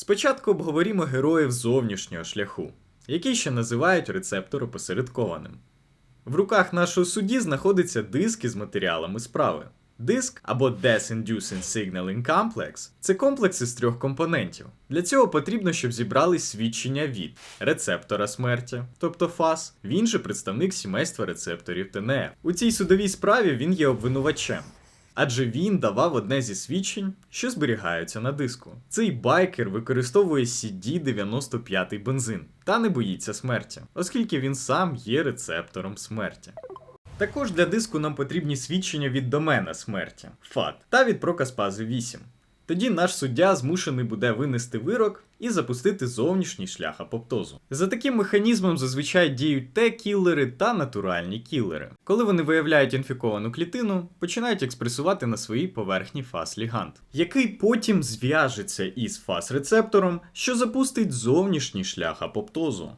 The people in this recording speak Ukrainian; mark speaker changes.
Speaker 1: Спочатку обговорімо героїв зовнішнього шляху, який ще називають рецептор опосередкованим. В руках нашого судді знаходиться диск із матеріалами справи. Диск або Death Inducing Signaling Complex це комплекс із трьох компонентів. Для цього потрібно, щоб зібрались свідчення від рецептора смерті, тобто ФАС, він же представник сімейства рецепторів ТНФ. У цій судовій справі він є обвинувачем. Адже він давав одне зі свідчень, що зберігаються на диску. Цей байкер використовує CD95 бензин та не боїться смерті, оскільки він сам є рецептором смерті. Також для диску нам потрібні свідчення від домена смерті ФАТ та від прокаспази 8. Тоді наш суддя змушений буде винести вирок і запустити зовнішній шлях апоптозу. За таким механізмом зазвичай діють Т-кілери та натуральні кілери. Коли вони виявляють інфіковану клітину, починають експресувати на своїй поверхні фас-лігант, який потім зв'яжеться із фас-рецептором, що запустить зовнішній шлях апоптозу.